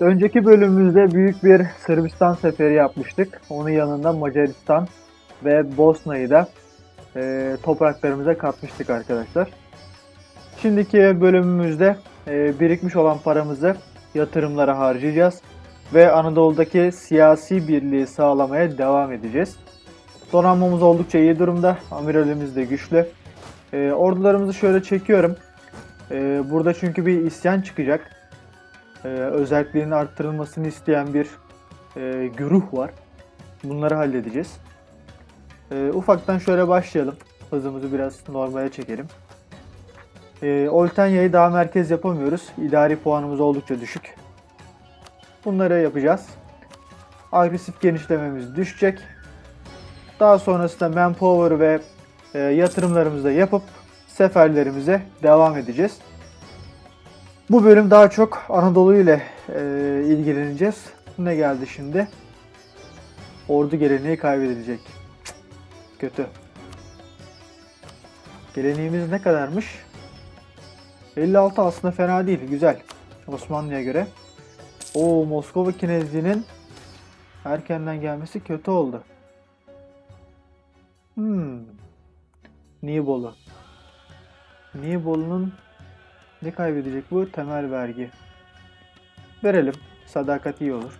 Evet, önceki bölümümüzde büyük bir Sırbistan seferi yapmıştık. Onun yanında Macaristan ve Bosna'yı da e, topraklarımıza katmıştık arkadaşlar. Şimdiki bölümümüzde e, birikmiş olan paramızı yatırımlara harcayacağız ve Anadolu'daki siyasi birliği sağlamaya devam edeceğiz. Donanmamız oldukça iyi durumda, amiralimiz de güçlü. E, ordularımızı şöyle çekiyorum. E, burada çünkü bir isyan çıkacak e, özelliklerinin arttırılmasını isteyen bir e, güruh var. Bunları halledeceğiz. E, ufaktan şöyle başlayalım. Hızımızı biraz normale çekelim. E, Oltenya'yı daha merkez yapamıyoruz. İdari puanımız oldukça düşük. Bunları yapacağız. Agresif genişlememiz düşecek. Daha sonrasında manpower ve e, yatırımlarımızı da yapıp seferlerimize devam edeceğiz. Bu bölüm daha çok Anadolu ile e, ilgileneceğiz. Ne geldi şimdi? Ordu geleneği kaybedilecek. Kötü. Geleneğimiz ne kadarmış? 56 aslında fena değil. Güzel. Osmanlı'ya göre. O Moskova Kinezliğinin erkenden gelmesi kötü oldu. Hmm. Nibolu. Nibolu'nun ne kaybedecek bu? Temel vergi. Verelim. Sadakat iyi olur.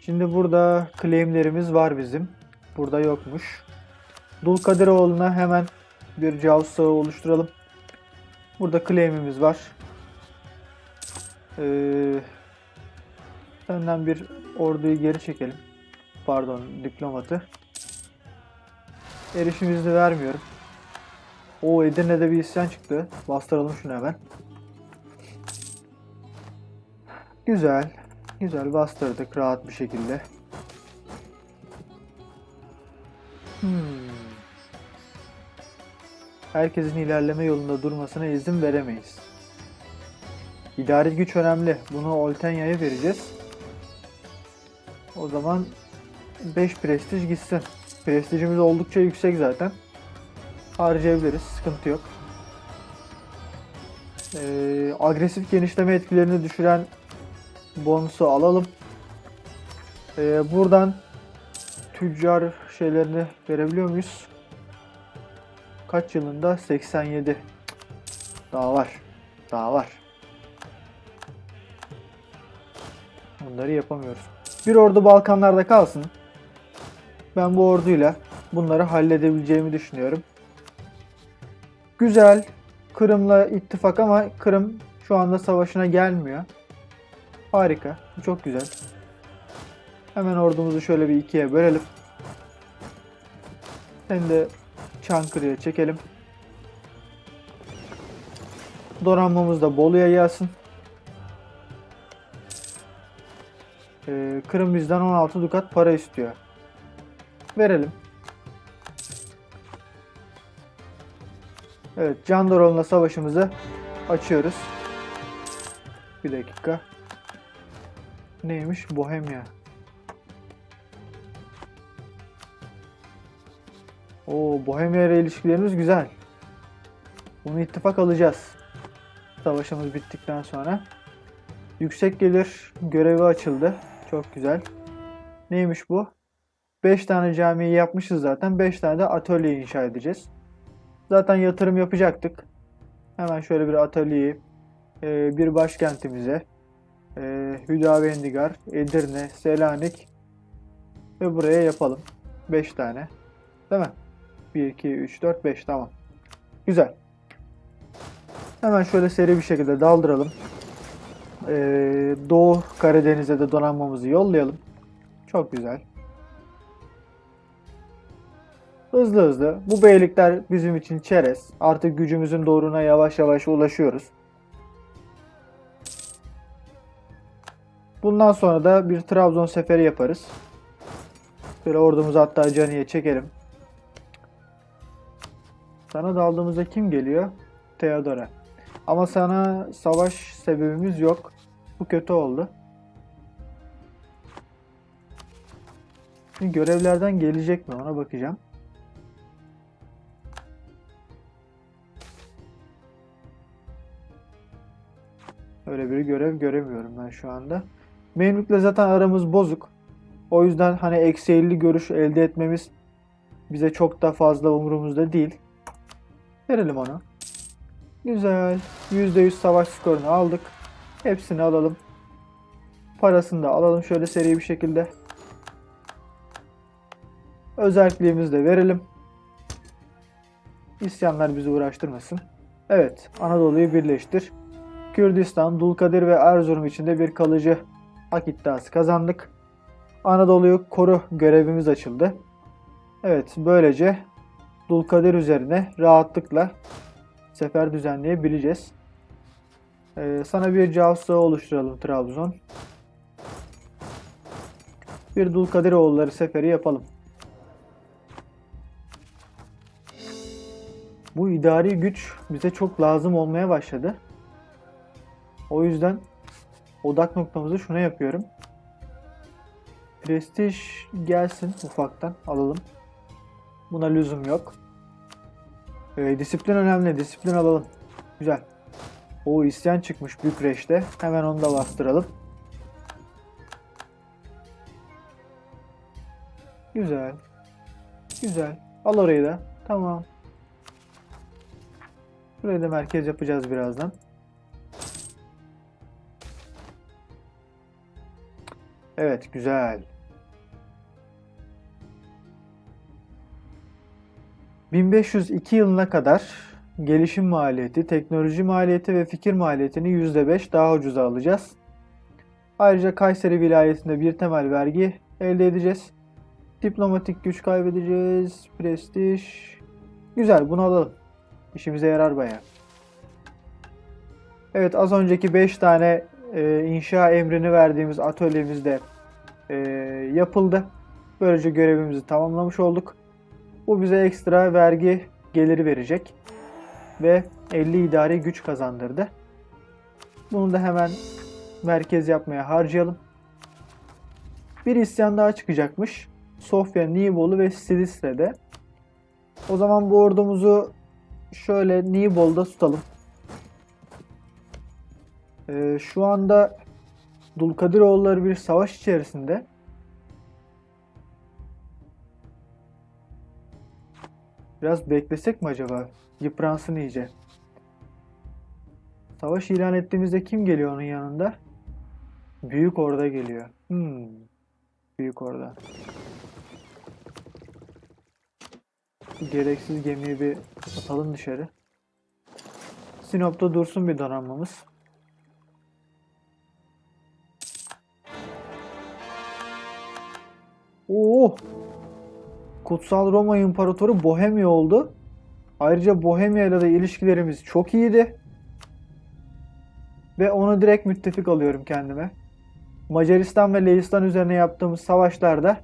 Şimdi burada claimlerimiz var bizim. Burada yokmuş. Dulkadiroğlu'na hemen bir casus sağı oluşturalım. Burada claim'imiz var. Ee, senden bir orduyu geri çekelim. Pardon, diplomatı. Erişim izni vermiyorum. O Edirne'de bir isyan çıktı. Bastıralım şunu hemen. Güzel. Güzel bastırdık rahat bir şekilde. Hmm. Herkesin ilerleme yolunda durmasına izin veremeyiz. İdari güç önemli. Bunu Oltenya'ya vereceğiz. O zaman 5 prestij gitsin. Prestijimiz oldukça yüksek zaten. Harcayabiliriz. Sıkıntı yok. Ee, agresif genişleme etkilerini düşüren bonusu alalım. Ee, buradan tüccar şeylerini verebiliyor muyuz? Kaç yılında? 87. Daha var. Daha var. Bunları yapamıyoruz. Bir ordu Balkanlarda kalsın. Ben bu orduyla bunları halledebileceğimi düşünüyorum. Güzel. Kırım'la ittifak ama Kırım şu anda savaşına gelmiyor. Harika. Çok güzel. Hemen ordumuzu şöyle bir ikiye bölelim. Seni de Çankırı'ya çekelim. Donanmamız da Bolu'ya gelsin. Ee, Kırım bizden 16 dukat para istiyor. Verelim. Evet, Candaroğlu'na savaşımızı açıyoruz. Bir dakika. Neymiş? Bohemya. Oo, Bohemya ile ilişkilerimiz güzel. Bunu ittifak alacağız. Savaşımız bittikten sonra. Yüksek gelir görevi açıldı. Çok güzel. Neymiş bu? 5 tane camiyi yapmışız zaten. 5 tane de atölye inşa edeceğiz. Zaten yatırım yapacaktık. Hemen şöyle bir atölyeyi e, bir başkentimize e, Hüdavendigar, Edirne, Selanik ve buraya yapalım. 5 tane. Değil mi? 1, 2, 3, 4, 5 tamam. Güzel. Hemen şöyle seri bir şekilde daldıralım. Ee, Doğu Karadeniz'e de donanmamızı yollayalım. Çok güzel. Hızlı hızlı. Bu beylikler bizim için çerez. Artık gücümüzün doğruna yavaş yavaş ulaşıyoruz. Bundan sonra da bir Trabzon seferi yaparız. Böyle ordumuzu hatta Cani'ye çekelim. Sana daldığımızda kim geliyor? Theodora. Ama sana savaş sebebimiz yok. Bu kötü oldu. Görevlerden gelecek mi ona bakacağım. Öyle bir görev göremiyorum ben şu anda. Memlük'le zaten aramız bozuk. O yüzden hani eksi 50 görüş elde etmemiz bize çok da fazla umurumuzda değil. Verelim onu. Güzel. %100 savaş skorunu aldık. Hepsini alalım. Parasını da alalım şöyle seri bir şekilde. Özelliğimizi de verelim. İsyanlar bizi uğraştırmasın. Evet, Anadolu'yu birleştir. Kürdistan, Dulkadir ve Erzurum içinde bir kalıcı hak iddiası kazandık. Anadolu'yu koru görevimiz açıldı. Evet, böylece Dulkadir üzerine rahatlıkla sefer düzenleyebileceğiz. Ee, sana bir casusa oluşturalım Trabzon. Bir Dulkadiroğulları seferi yapalım. Bu idari güç bize çok lazım olmaya başladı. O yüzden odak noktamızı şuna yapıyorum. Prestij gelsin ufaktan alalım. Buna lüzum yok. Ee, disiplin önemli. Disiplin alalım. Güzel. O isyan çıkmış Bükreş'te. Hemen onu da bastıralım. Güzel. Güzel. Al orayı da. Tamam. Burayı da merkez yapacağız birazdan. Evet, güzel. 1502 yılına kadar gelişim maliyeti, teknoloji maliyeti ve fikir maliyetini %5 daha ucuza alacağız. Ayrıca Kayseri vilayetinde bir temel vergi elde edeceğiz. Diplomatik güç kaybedeceğiz. Prestij. Güzel bunu alalım. İşimize yarar bayağı. Evet az önceki 5 tane e, inşa emrini verdiğimiz atölyemizde e, yapıldı. Böylece görevimizi tamamlamış olduk. Bu bize ekstra vergi geliri verecek. Ve 50 idari güç kazandırdı. Bunu da hemen merkez yapmaya harcayalım. Bir isyan daha çıkacakmış. Sofya, Nibolu ve Silistre'de. O zaman bu ordumuzu şöyle Nibol'da tutalım. Ee, şu anda Dulkadiroğulları bir savaş içerisinde. Biraz beklesek mi acaba? Yıpransın iyice. Savaş ilan ettiğimizde kim geliyor onun yanında? Büyük Orda geliyor. Hmm. Büyük Orda. Gereksiz gemiyi bir atalım dışarı. Sinop'ta dursun bir donanmamız. Oo! Kutsal Roma İmparatoru Bohemya oldu. Ayrıca Bohemya ile de ilişkilerimiz çok iyiydi. Ve onu direkt müttefik alıyorum kendime. Macaristan ve Leistan üzerine yaptığımız savaşlarda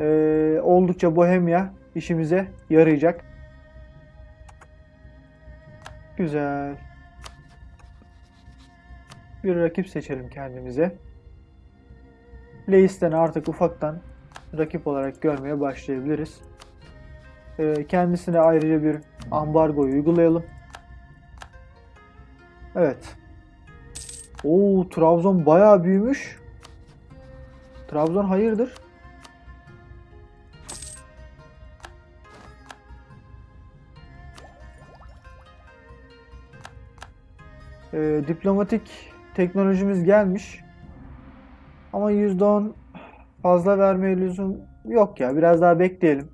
eee, oldukça Bohemya işimize yarayacak. Güzel. Bir rakip seçelim kendimize. Leisten'i artık ufaktan rakip olarak görmeye başlayabiliriz. Ee, kendisine ayrıca bir ambargo uygulayalım. Evet. Oo Trabzon bayağı büyümüş. Trabzon hayırdır? Ee, diplomatik teknolojimiz gelmiş. Ama %10 fazla vermeye lüzum yok ya. Biraz daha bekleyelim.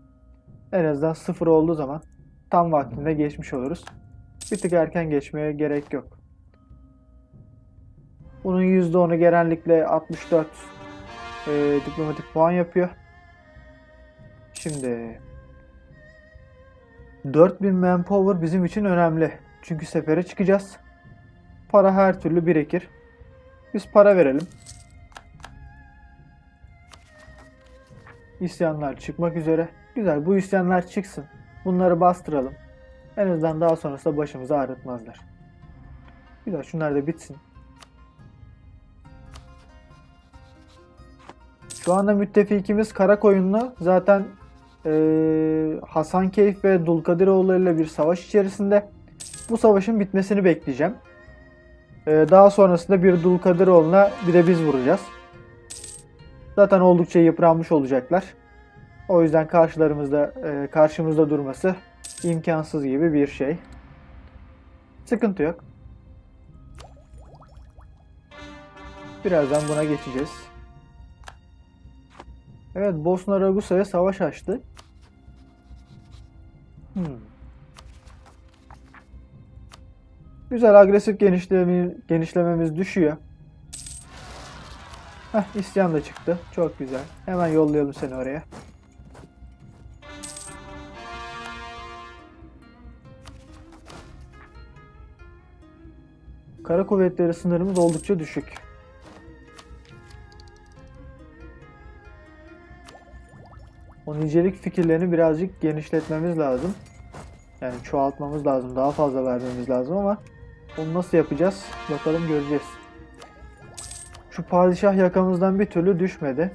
En azından sıfır olduğu zaman tam vaktinde geçmiş oluruz. Bir tık erken geçmeye gerek yok. Bunun %10'u genellikle 64 e, diplomatik puan yapıyor. Şimdi 4000 manpower bizim için önemli. Çünkü sefere çıkacağız. Para her türlü birikir. Biz para verelim. İsyanlar çıkmak üzere. Güzel bu isyanlar çıksın. Bunları bastıralım. En azından daha sonrasında başımızı ağrıtmazlar. Güzel şunlar da bitsin. Şu anda müttefikimiz Karakoyunlu. Zaten eee Hasankeyf ve Dulkadiroğulları ile bir savaş içerisinde. Bu savaşın bitmesini bekleyeceğim. Ee, daha sonrasında bir Dulkadiroğlu'na bir de biz vuracağız. Zaten oldukça yıpranmış olacaklar. O yüzden karşılarımızda e, karşımızda durması imkansız gibi bir şey. Sıkıntı yok. Birazdan buna geçeceğiz. Evet, Bosna Ragusa'ya savaş açtı. Hmm. Güzel agresif genişleme, genişlememiz düşüyor. Heh, isyan da çıktı. Çok güzel. Hemen yollayalım seni oraya. Kara kuvvetleri sınırımız oldukça düşük. O nicelik fikirlerini birazcık genişletmemiz lazım. Yani çoğaltmamız lazım. Daha fazla vermemiz lazım ama onu nasıl yapacağız? Bakalım göreceğiz. Şu padişah yakamızdan bir türlü düşmedi.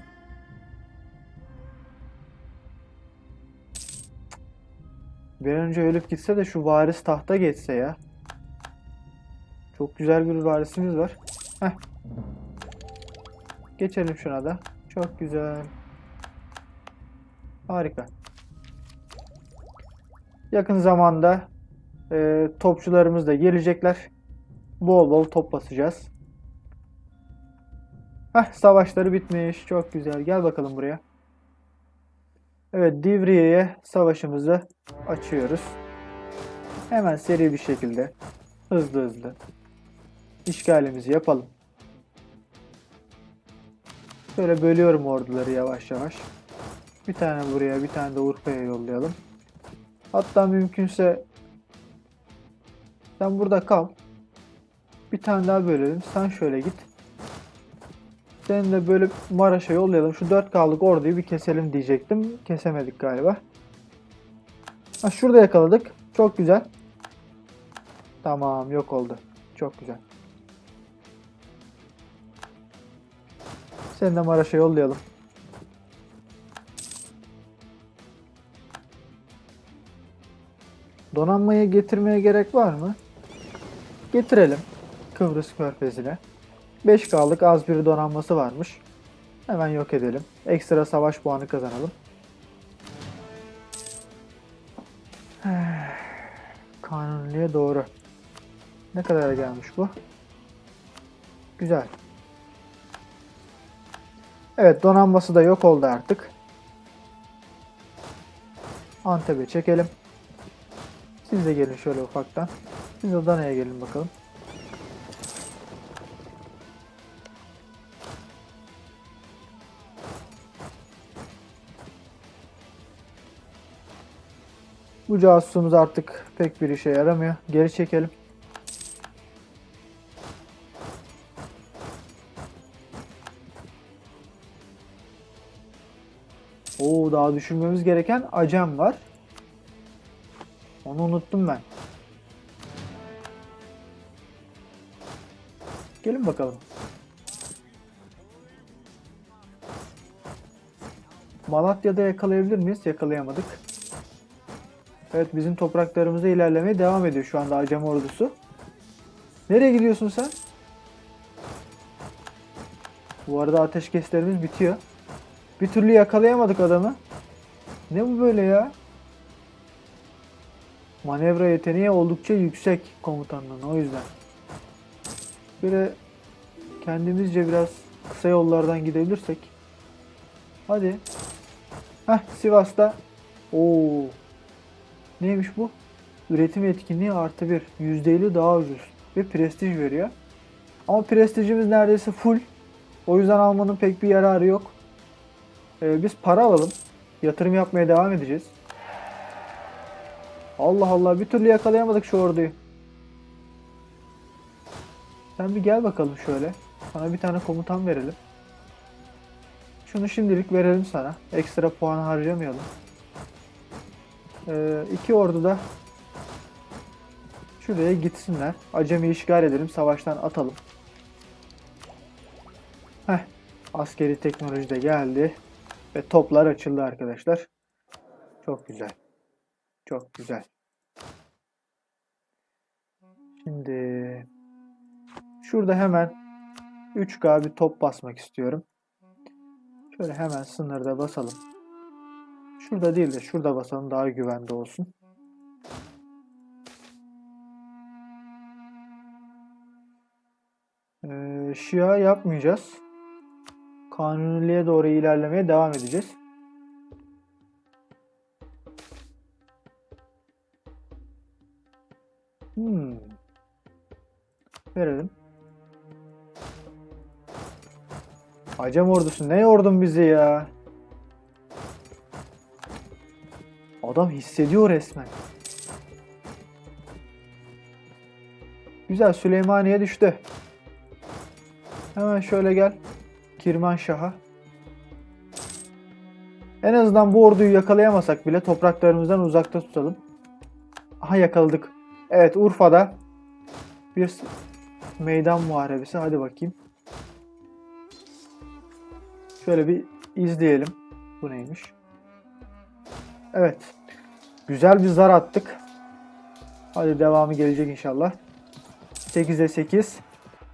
Bir önce ölüp gitse de şu varis tahta geçse ya. Çok güzel bir varisimiz var. Heh. Geçelim şuna da. Çok güzel. Harika. Yakın zamanda e, topçularımız da gelecekler. Bol bol top basacağız. Heh, savaşları bitmiş. Çok güzel. Gel bakalım buraya. Evet, Divriye'ye savaşımızı açıyoruz. Hemen seri bir şekilde hızlı hızlı işgalimizi yapalım. Böyle bölüyorum orduları yavaş yavaş. Bir tane buraya, bir tane de Urfa'ya yollayalım. Hatta mümkünse sen burada kal. Bir tane daha bölelim. Sen şöyle git. Seni de böyle Maraş'a yollayalım. Şu 4K'lık orduyu bir keselim diyecektim. Kesemedik galiba. Ha, şurada yakaladık. Çok güzel. Tamam yok oldu. Çok güzel. Seni de Maraş'a yollayalım. Donanmayı getirmeye gerek var mı? Getirelim. Kıbrıs Körfezi'ne. 5K'lık az bir donanması varmış. Hemen yok edelim. Ekstra savaş puanı kazanalım. Kanuniye doğru. Ne kadar gelmiş bu? Güzel. Evet donanması da yok oldu artık. Antep'e çekelim. Siz de gelin şöyle ufaktan. Siz de Dana'ya gelin bakalım. Bu casusumuz artık pek bir işe yaramıyor. Geri çekelim. Oo daha düşünmemiz gereken Acem var. Onu unuttum ben. Gelin bakalım. Malatya'da yakalayabilir miyiz? Yakalayamadık. Evet bizim topraklarımıza ilerlemeye devam ediyor şu anda Acem ordusu. Nereye gidiyorsun sen? Bu arada ateşkeslerimiz bitiyor. Bir türlü yakalayamadık adamı. Ne bu böyle ya? Manevra yeteneği oldukça yüksek komutanlığın o yüzden. Böyle kendimizce biraz kısa yollardan gidebilirsek. Hadi. Heh Sivas'ta. Oo. Neymiş bu? Üretim etkinliği artı bir. %50 daha ucuz. Ve prestij veriyor. Ama prestijimiz neredeyse full. O yüzden almanın pek bir yararı yok. Ee, biz para alalım. Yatırım yapmaya devam edeceğiz. Allah Allah bir türlü yakalayamadık şu orduyu. Sen bir gel bakalım şöyle. Sana bir tane komutan verelim. Şunu şimdilik verelim sana. Ekstra puan harcamayalım. Ee, iki ordu da şuraya gitsinler. Acemi işgal edelim. Savaştan atalım. Heh. Askeri teknoloji de geldi. Ve toplar açıldı arkadaşlar. Çok güzel. Çok güzel. Şimdi Şurada hemen 3K bir top basmak istiyorum. Şöyle hemen sınırda basalım. Şurada değil de şurada basalım daha güvende olsun. Ee, Şia yapmayacağız. Kanuniliğe doğru ilerlemeye devam edeceğiz. Hmm. Verelim. Acem ordusu ne yordun bizi ya? Adam hissediyor resmen. Güzel Süleymaniye düştü. Hemen şöyle gel. Kirmanşah'a. En azından bu orduyu yakalayamasak bile topraklarımızdan uzakta tutalım. Aha yakaladık. Evet Urfa'da bir meydan muharebesi. Hadi bakayım. Şöyle bir izleyelim. Bu neymiş? Evet. Güzel bir zar attık. Hadi devamı gelecek inşallah. 8'e 8.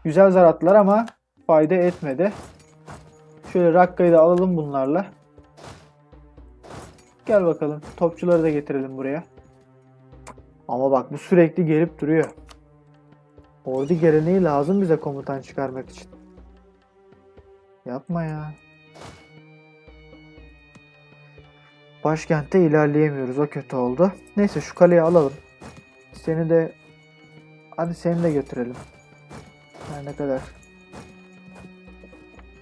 Güzel zar attılar ama fayda etmedi. Şöyle Rakka'yı da alalım bunlarla. Gel bakalım. Topçuları da getirelim buraya. Ama bak bu sürekli gelip duruyor. Ordu geleneği lazım bize komutan çıkarmak için. Yapma ya. Başkentte ilerleyemiyoruz. O kötü oldu. Neyse şu kaleyi alalım. Seni de hadi seni de götürelim. Her ne kadar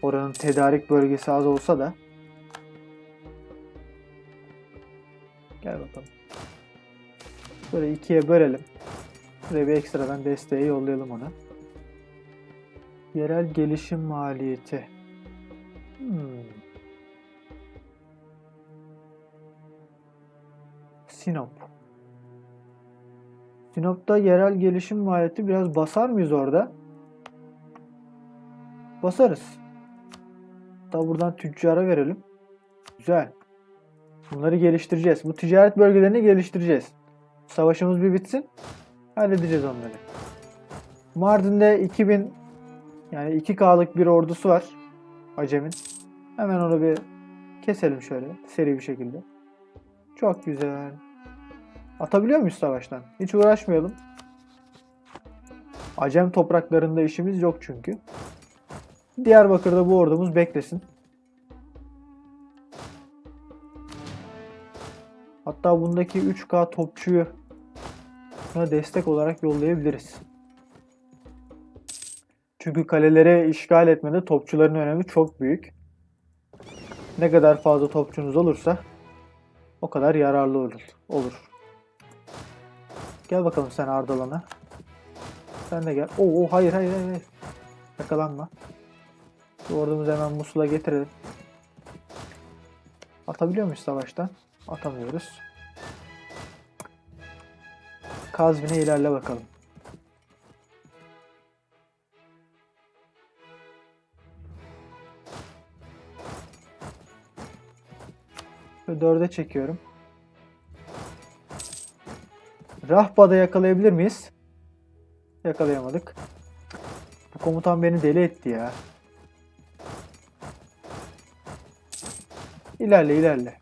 oranın tedarik bölgesi az olsa da Gel bakalım. Böyle ikiye bölelim. Şuraya bir ekstradan desteği yollayalım ona. Yerel gelişim maliyeti. Hmm. Sinop. Sinop'ta yerel gelişim maliyeti biraz basar mıyız orada? Basarız. Da buradan tüccara verelim. Güzel. Bunları geliştireceğiz. Bu ticaret bölgelerini geliştireceğiz. Savaşımız bir bitsin. Halledeceğiz onları. Mardin'de 2000 yani 2K'lık bir ordusu var. Acem'in. Hemen onu bir keselim şöyle seri bir şekilde. Çok güzel. Atabiliyor muyuz savaştan? Hiç uğraşmayalım. Acem topraklarında işimiz yok çünkü. Diyarbakır'da bu ordumuz beklesin. Hatta bundaki 3K topçuyu buna destek olarak yollayabiliriz. Çünkü kaleleri işgal etmede topçuların önemi çok büyük. Ne kadar fazla topçunuz olursa o kadar yararlı olur. olur. Gel bakalım sen Ardalan'a. Sen de gel. Oo, hayır hayır hayır. Yakalanma. Ordumuzu hemen Musul'a getirelim. Atabiliyor muyuz savaştan? Atamıyoruz. Kazvin'e ilerle bakalım. Ve dörde çekiyorum. Rahba'da yakalayabilir miyiz? Yakalayamadık. Bu komutan beni deli etti ya. İlerle ilerle.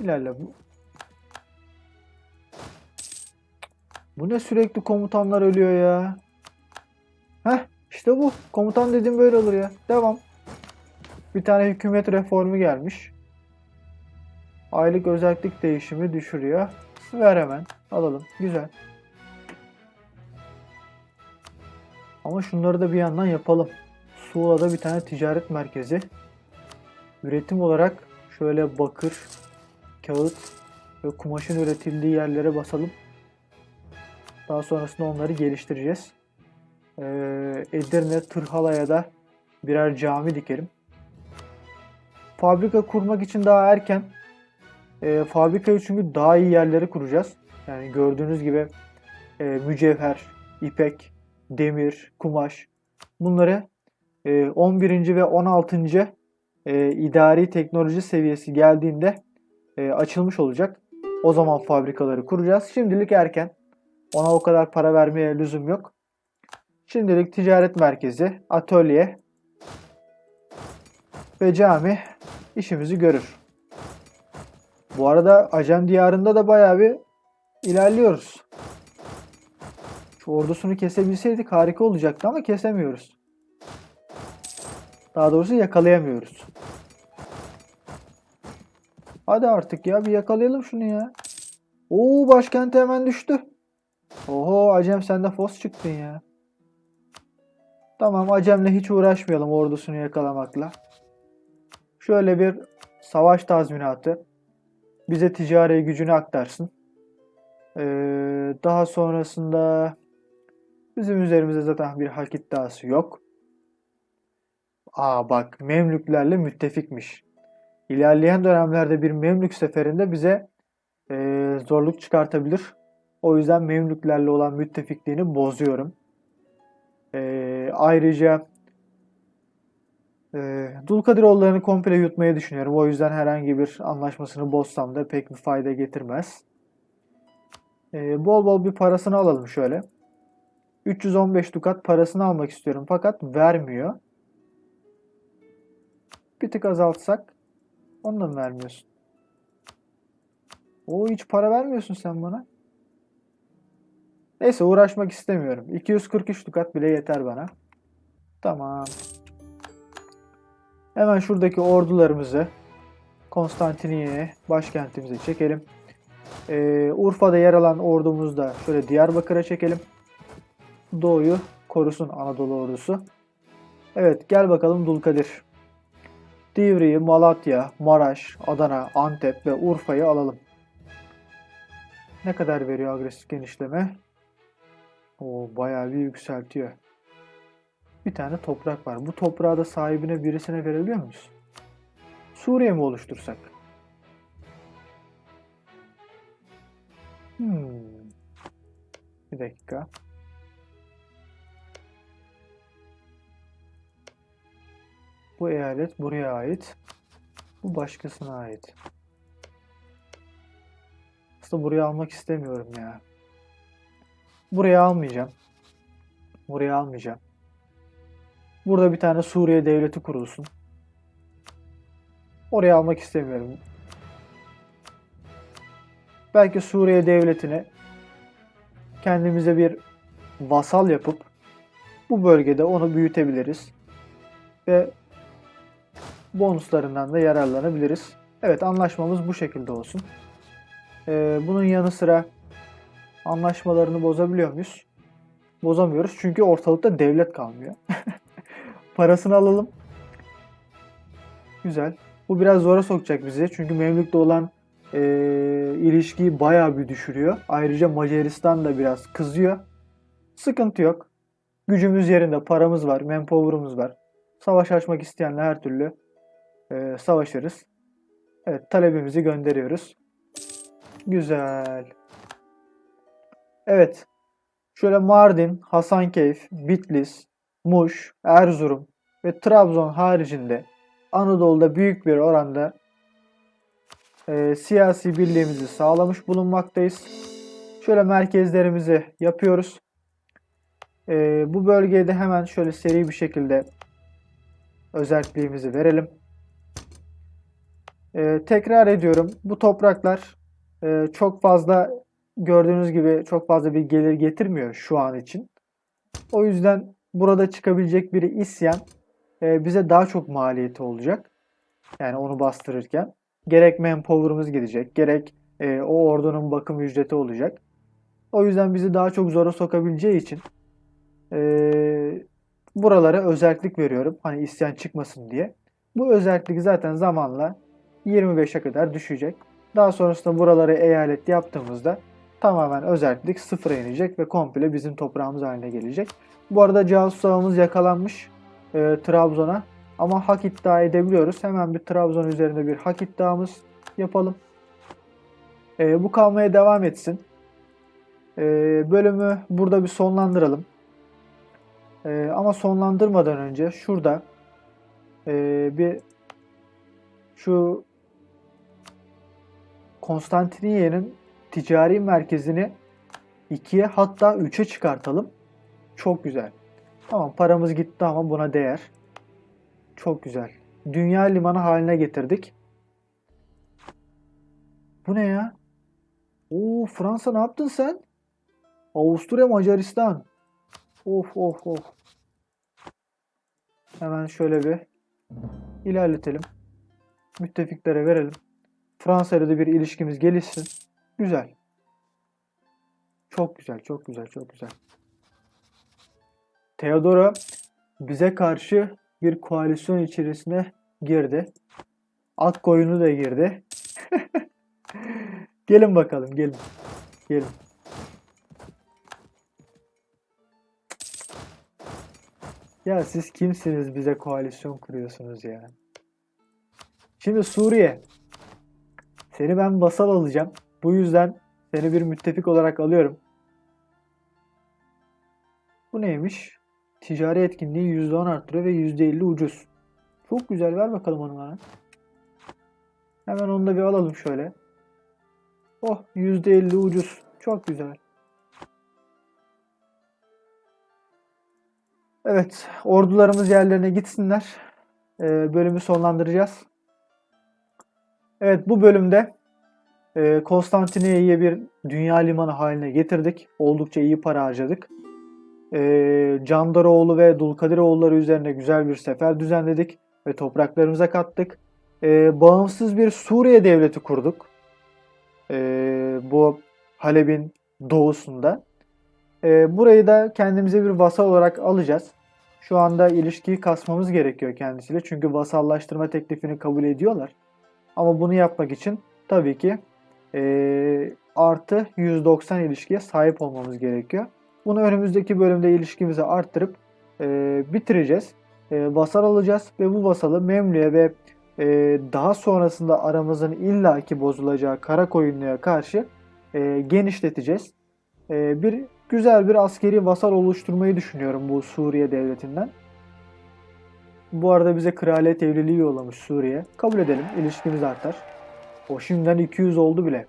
İlerle bu. Bu ne sürekli komutanlar ölüyor ya. Heh işte bu. Komutan dediğim böyle olur ya. Devam. Bir tane hükümet reformu gelmiş. Aylık özellik değişimi düşürüyor. Ver hemen. Alalım. Güzel. Ama şunları da bir yandan yapalım. Suğla'da bir tane ticaret merkezi. Üretim olarak şöyle bakır, kağıt ve kumaşın üretildiği yerlere basalım. Daha sonrasında onları geliştireceğiz. Ee, Edirne, Tırhala'ya da birer cami dikelim. Fabrika kurmak için daha erken. Ee, fabrikayı çünkü daha iyi yerlere kuracağız. Yani gördüğünüz gibi e, mücevher, ipek, demir, kumaş bunları e, 11. ve 16. E, idari teknoloji seviyesi geldiğinde e, açılmış olacak. O zaman fabrikaları kuracağız. Şimdilik erken. Ona o kadar para vermeye lüzum yok. Şimdilik ticaret merkezi, atölye ve cami işimizi görür. Bu arada Acem diyarında da bayağı bir ilerliyoruz. Şu ordusunu kesebilseydik harika olacaktı ama kesemiyoruz. Daha doğrusu yakalayamıyoruz. Hadi artık ya bir yakalayalım şunu ya. Oo başkent hemen düştü. Oho Acem sen de fos çıktın ya. Tamam Acem'le hiç uğraşmayalım ordusunu yakalamakla. Şöyle bir savaş tazminatı bize ticari gücünü aktarsın. Ee, daha sonrasında bizim üzerimizde zaten bir hak iddiası yok. Aa bak Memlüklerle müttefikmiş. İlerleyen dönemlerde bir Memlük seferinde bize ee, zorluk çıkartabilir. O yüzden Memlüklerle olan müttefikliğini bozuyorum. Ee, ayrıca e, Dulkadiroğullarını komple yutmayı düşünüyorum. O yüzden herhangi bir anlaşmasını bozsam da pek bir fayda getirmez. Ee, bol bol bir parasını alalım şöyle. 315 dukat parasını almak istiyorum fakat vermiyor. Bir tık azaltsak onu da mı vermiyorsun? O hiç para vermiyorsun sen bana. Neyse uğraşmak istemiyorum. 243 dukat bile yeter bana. Tamam. Hemen şuradaki ordularımızı Konstantiniye'ye başkentimize çekelim. Ee, Urfa'da yer alan ordumuzu da şöyle Diyarbakır'a çekelim. Doğu'yu korusun Anadolu ordusu. Evet gel bakalım Dulkadir. Divriği, Malatya, Maraş, Adana, Antep ve Urfa'yı alalım. Ne kadar veriyor agresif genişleme? O bayağı bir yükseltiyor. Bir tane toprak var. Bu toprağı da sahibine birisine verebiliyor muyuz? Suriye mi oluştursak? Hmm. Bir dakika. Bu eyalet buraya ait. Bu başkasına ait. Aslında buraya almak istemiyorum ya. Buraya almayacağım. Buraya almayacağım. Burada bir tane Suriye devleti kurulsun. Oraya almak istemiyorum. Belki Suriye devletini kendimize bir vasal yapıp bu bölgede onu büyütebiliriz. Ve bonuslarından da yararlanabiliriz. Evet anlaşmamız bu şekilde olsun. Ee, bunun yanı sıra anlaşmalarını bozabiliyor muyuz? Bozamıyoruz çünkü ortalıkta devlet kalmıyor. Parasını alalım. Güzel. Bu biraz zora sokacak bizi. Çünkü Memlük'te olan e, ilişkiyi bayağı bir düşürüyor. Ayrıca Macaristan da biraz kızıyor. Sıkıntı yok. Gücümüz yerinde, paramız var, manpower'ımız var. Savaş açmak isteyenle her türlü e, savaşırız. Evet, talebimizi gönderiyoruz. Güzel. Evet. Şöyle Mardin, Hasankeyf, Bitlis, Muş, Erzurum ve Trabzon haricinde Anadolu'da büyük bir oranda e, siyasi birliğimizi sağlamış bulunmaktayız. Şöyle merkezlerimizi yapıyoruz. E, bu bölgeye de hemen şöyle seri bir şekilde özelliğimizi verelim. E, tekrar ediyorum. Bu topraklar e, çok fazla gördüğünüz gibi çok fazla bir gelir getirmiyor şu an için. O yüzden burada çıkabilecek bir isyan e, bize daha çok maliyeti olacak. Yani onu bastırırken. Gerek manpower'ımız gidecek, gerek e, o ordunun bakım ücreti olacak. O yüzden bizi daha çok zora sokabileceği için e, buralara özellik veriyorum. Hani isyan çıkmasın diye. Bu özellik zaten zamanla 25'e kadar düşecek. Daha sonrasında buraları eyalet yaptığımızda tamamen özellik sıfıra inecek ve komple bizim toprağımız haline gelecek. Bu arada casus ağımız yakalanmış e, Trabzon'a ama hak iddia edebiliyoruz. Hemen bir Trabzon üzerinde bir hak iddiamız yapalım. E, bu kalmaya devam etsin. E, bölümü burada bir sonlandıralım. E, ama sonlandırmadan önce şurada e, bir şu Konstantiniye'nin ticari merkezini 2'ye hatta 3'e çıkartalım. Çok güzel. Tamam paramız gitti ama buna değer. Çok güzel. Dünya limanı haline getirdik. Bu ne ya? Oo Fransa ne yaptın sen? Avusturya Macaristan. Of of of. Hemen şöyle bir ilerletelim. Müttefiklere verelim. Fransa ile de bir ilişkimiz gelişsin. Güzel. Çok güzel, çok güzel, çok güzel. Theodora bize karşı bir koalisyon içerisine girdi. At koyunu da girdi. gelin bakalım, gelin. Gelin. Ya siz kimsiniz bize koalisyon kuruyorsunuz ya? Şimdi Suriye. Seni ben vasal alacağım. Bu yüzden seni bir müttefik olarak alıyorum. Bu neymiş? Ticari etkinliği %10 arttırıyor ve %50 ucuz. Çok güzel. Ver bakalım onu bana. Hemen onu da bir alalım şöyle. Oh %50 ucuz. Çok güzel. Evet. Ordularımız yerlerine gitsinler. Ee, bölümü sonlandıracağız. Evet bu bölümde e, Konstantiniyye'yi bir dünya limanı haline getirdik. Oldukça iyi para harcadık. E, Candaroğlu ve Dulkadiroğulları üzerine güzel bir sefer düzenledik ve topraklarımıza kattık. E, bağımsız bir Suriye devleti kurduk. E, bu Halep'in doğusunda. E, burayı da kendimize bir vasal olarak alacağız. Şu anda ilişkiyi kasmamız gerekiyor kendisiyle. Çünkü vasallaştırma teklifini kabul ediyorlar. Ama bunu yapmak için tabii ki e, artı 190 ilişkiye sahip olmamız gerekiyor. Bunu önümüzdeki bölümde ilişkimizi arttırıp e, bitireceğiz. E, vasal alacağız ve bu vasalı Memlü'ye ve e, daha sonrasında aramızın illaki bozulacağı Karakoyunlu'ya karşı e, genişleteceğiz. E, bir güzel bir askeri vasal oluşturmayı düşünüyorum bu Suriye devletinden. Bu arada bize kraliyet evliliği yollamış Suriye. Kabul edelim. ilişkimiz artar. O şimdiden 200 oldu bile.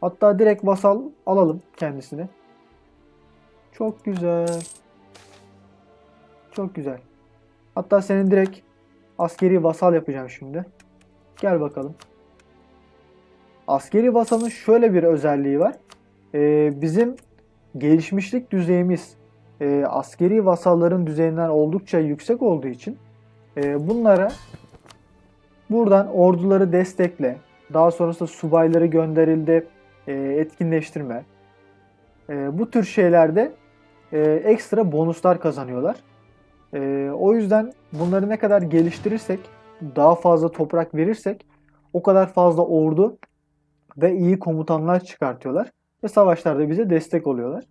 Hatta direkt vasal alalım kendisini. Çok güzel. Çok güzel. Hatta senin direkt askeri vasal yapacağım şimdi. Gel bakalım. Askeri vasalın şöyle bir özelliği var. Ee, bizim gelişmişlik düzeyimiz e, askeri vasalların düzeyinden oldukça yüksek olduğu için e, bunlara buradan orduları destekle, daha sonrasında subayları gönderildi, e, etkinleştirme. E, bu tür şeylerde e, ekstra bonuslar kazanıyorlar. E, o yüzden bunları ne kadar geliştirirsek, daha fazla toprak verirsek o kadar fazla ordu ve iyi komutanlar çıkartıyorlar ve savaşlarda bize destek oluyorlar.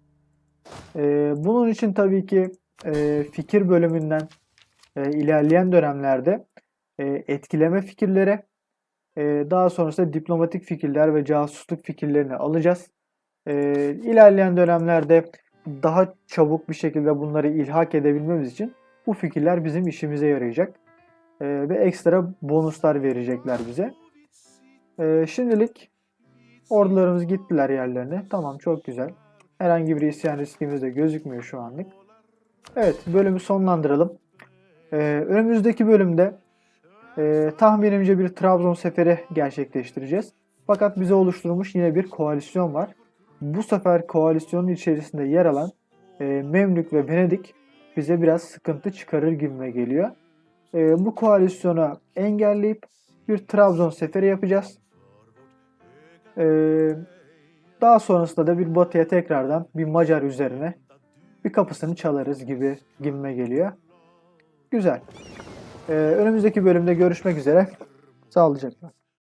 E, bunun için tabii ki e, fikir bölümünden e, ilerleyen dönemlerde e, etkileme fikirlere, e, daha sonrasında diplomatik fikirler ve casusluk fikirlerini alacağız. E, ilerleyen dönemlerde daha çabuk bir şekilde bunları ilhak edebilmemiz için bu fikirler bizim işimize yarayacak. E, ve ekstra bonuslar verecekler bize. E, şimdilik ordularımız gittiler yerlerine. Tamam çok güzel. Herhangi bir isyan riskimiz de gözükmüyor şu anlık. Evet bölümü sonlandıralım. Ee, önümüzdeki bölümde e, tahminimce bir Trabzon seferi gerçekleştireceğiz. Fakat bize oluşturulmuş yine bir koalisyon var. Bu sefer koalisyonun içerisinde yer alan e, Memlük ve Venedik bize biraz sıkıntı çıkarır gibime geliyor. E, bu koalisyonu engelleyip bir Trabzon seferi yapacağız. E, daha sonrasında da bir batıya tekrardan bir Macar üzerine bir kapısını çalarız gibi gibime geliyor. Güzel. Ee, önümüzdeki bölümde görüşmek üzere. Sağlıcakla.